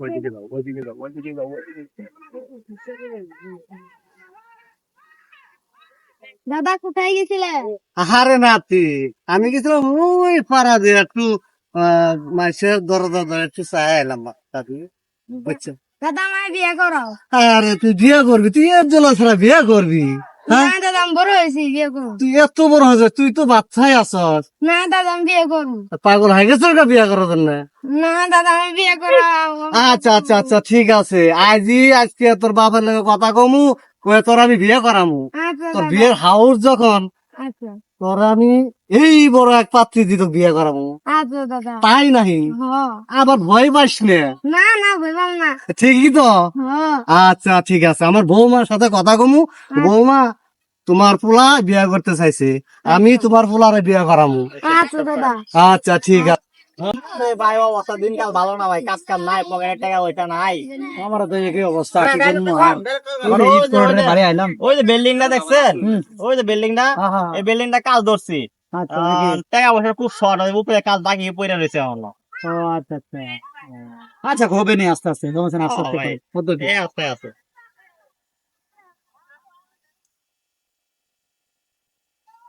ওইদিকে যাও ওইদিকে যাও ওইদিকে যাও ওইদিকে দাদা কোথায় গেছিলে? আরে নাতি আমি গেছিলাম ওই পাড়া দিয়ে একটু মাসের দরজা ধরে একটু চাই এলাম দাদি বুঝছ? দাদা আমায় বিয়ে করো। আরে তুই বিয়ে করবি তুই এর জন্য বিয়ে করবি? না দাদা আমি বড় হয়েছি বিয়ে করব। তুই এত বড় হয়েছে তুই তো বাচ্চাই আছস। না দাদা আমি বিয়ে করব। পাগল হয়ে গেছ বিয়ে করার জন্য? না দাদা আমি বিয়ে করো আচ্ছা আচ্ছা আচ্ছা ঠিক আছে। আজি আজকে তোর বাবার লগে কথা কমু কয়ে তোর আমি বিয়ে করামু। আচ্ছা তোর বিয়ের হাউস যখন তোর আমি এই বড় এক পাত্রী দিত বিয়ে আচ্ছা তাই নাহি? আবার ভয় পাস না? ঠিকই তো? আচ্ছা ঠিক আছে। আমার বৌমার সাথে কথা কমু। বৌমা তোমার পোলা বিয়ে করতে চাইছে। আমি তোমার পোলারে বিয়ে করামু। আচ্ছা আচ্ছা ঠিক আছে। ভাই অবস্থা দিনকাল ভালো না ভাই কাজ কাম নাই পকেটে টাকা ওইটা নাই। আমার তো একই অবস্থা কি বাড়ি আইলাম। ওই যে বিল্ডিংটা দেখছেন? ওই যে বিল্ডিংটা? এই বিল্ডিংটা কাজ ধরছি। আচ্ছা টাকা পয়সা খুব শর্ট উপরে কাজ বাকি পড়ে রয়েছে আমার আচ্ছা আচ্ছা। আচ্ছা হবে নি আস্তে আস্তে? তোমার আস্তে আস্তে ভাই।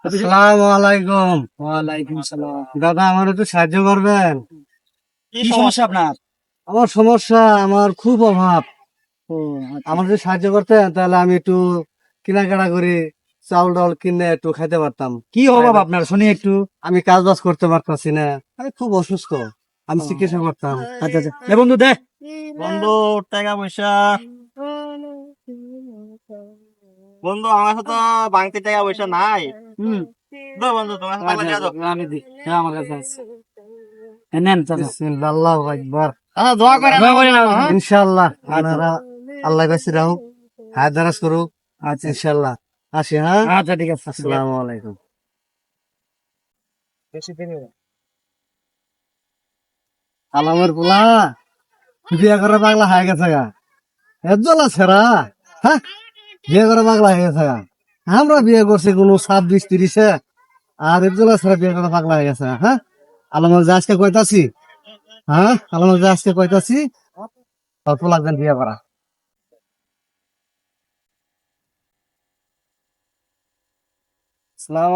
আলাইকুম ওয়ালাইকুম সালাম। দাদা আমার একটু সাহায্য করবেন? কি সমস্যা আপনার? আমার সমস্যা আমার খুব অভাব। আমার যদি সাহায্য করতেন তাহলে আমি একটু কেনাকাটা করে চাউল ডাউল কিনে একটু খাইতে পারতাম। কি অভাব আপনার? শুনি একটু। আমি কাজ বাজ করতে পারতাছি না। আমি খুব অসুস্থ। আমি চিকিৎসা করতাম। আচ্ছা আচ্ছা। বন্ধু দে। বন্ধু টাকা পয়সা। বন্ধু আমার সাথে বাংতি টাকা পয়সা নাই। বন্ধু তোমার দাও। আমি হ্যাঁ আমার কাছে আছে। নেন আল্লাহ আকবার। আচ্ছা, দোয়া করে দোয়া করে হ্যাঁ? ইনশাআল্লাহ আপনারা আল্লাহ কাছে রাহু হাত দারাজ করুক। আচ্ছা। ইনশাআল্লাহ। আসি হ্যাঁ? আচ্ছা ঠিক আছে আসসালামু আলাইকুম। আলামের পোলা বিয়ে করে পাগলা হয়ে গেছে গা। রা হ্যাঁ? বিয়ে করে পাগলা হয়ে গেছে গা। আমরা বিয়ে করছি কোনো ছাব্বিশ তিরিশে। আর এজল আছে বিয়ে করে পাগলা হয়ে গেছে হ্যাঁ? আলমের যে আজকে কয়তাছি হ্যাঁ? আলমের যে আজকে কয়তাছি অল্প লাগবেন বিয়ে করা।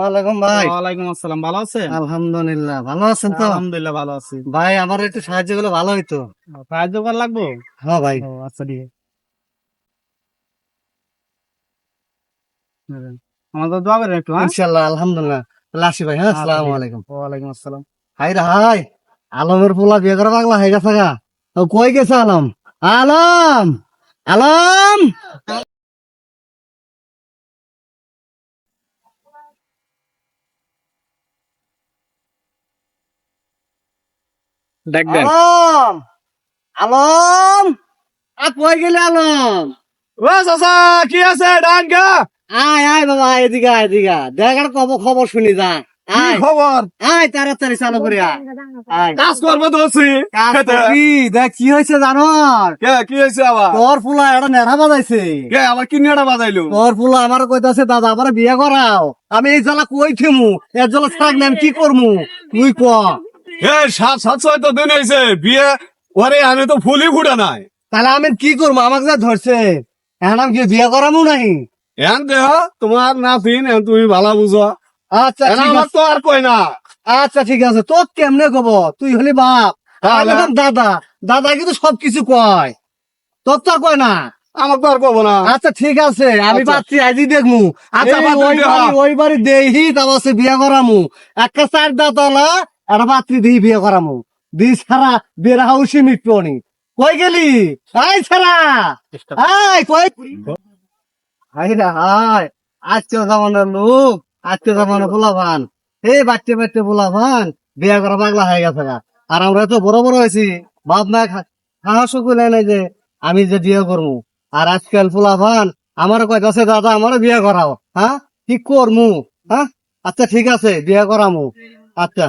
আলাইকুম ভাই। ওয়ালাইকুম আসসালাম ভালো আছেন? আলহামদুলিল্লাহ ভালো আছেন তো? আলহামদুলিল্লাহ ভালো আছি। ভাই আমার একটু সাহায্য করলে ভালো হইতো। সাহায্য করা লাগবো? হ্যাঁ ভাই। আচ্ছা আমার তো দোয়া করেন একটু হ্যাঁ? ইনশাল্লাহ আলহামদুলিল্লাহ। আসি ভাই হ্যাঁ আসসালামু আলাইকুম। ওয়ালাইকুম আসসালাম। হাই রে হাই। আলমের পোলা বিয়ে করা পাগলা হয়ে গেছে গা। ও কই গেছে আলম? আলম! আলম! দেখবেন। আলম! আলম! আ কই গেলে আলম? ও চাচা কি আছে? ডান গা। আয় আয় বাবা এদিকে আয় এদিকে দেখ আর কব খবর শুনি যা। আয়। খবর? আয় তাড়াতাড়ি চালু করে আয়। আয়। কাজ করব তো আছি কাজ করবি? দেখ কি হয়েছে কি হয়েছে আবার? তোর ফুলা এটা নেড়া বাজাইছে। কে আবার কি নেড়া বাজাইলো? তোর ফুলা আমার কইতাছে দাদা আমার বিয়ে করাও। আমি এই জ্বালা কই থেমু? এর জ্বালা আমি কি করমু? তুই ক। সাত সাত ছয় তো দিন হয়েছে বিয়ে ওরে আমি তো ফুলই ফুটা নাই। তাহলে আমি কি করব আমাকে যা ধরছে। এখন আমি কি বিয়ে করামু নাহি এন দেহ তোমার নাতিন এন তুমি ভালো বুঝো। আচ্ছা আমার তো আর কই না। আচ্ছা ঠিক আছে। তোর কেমনে কব? তুই হলি বাপ। দাদা। দাদা কিন্তু সবকিছু কয়। তোর তো কয় না। আমার তো আর কব না। আচ্ছা ঠিক আছে। আমি আচ্ছা। পাচ্ছি আজই দেখমু। আচ্ছা, ওই। বাড়ি বাড়ি দেহি তারপর সে বিয়ে করামু। একটা চার দাঁতলা একটা পাত্রী দিয়ে বিয়ে করামু। দি ছাড়া বের হাউসি মিটপনি কই গেলি? আই ছাড়া। আই কই? হাই রে হাই আজকে জামানের লোক আজকে জামানের পোলাভান এই বাচ্চা বাচ্চা পোলাভান বিয়ে করা পাগলা হয়ে গেছে আর আমরা তো বড় বড় হয়েছি, বাপ মা সাহস করে নাই যে আমি যে বিয়ে করব আর আজকাল পোলাভান আমার কইতাছে দাদা আমার বিয়ে করাও হ্যাঁ? কি করমু হ্যাঁ? আচ্ছা ঠিক আছে, বিয়ে করামু। আচ্ছা।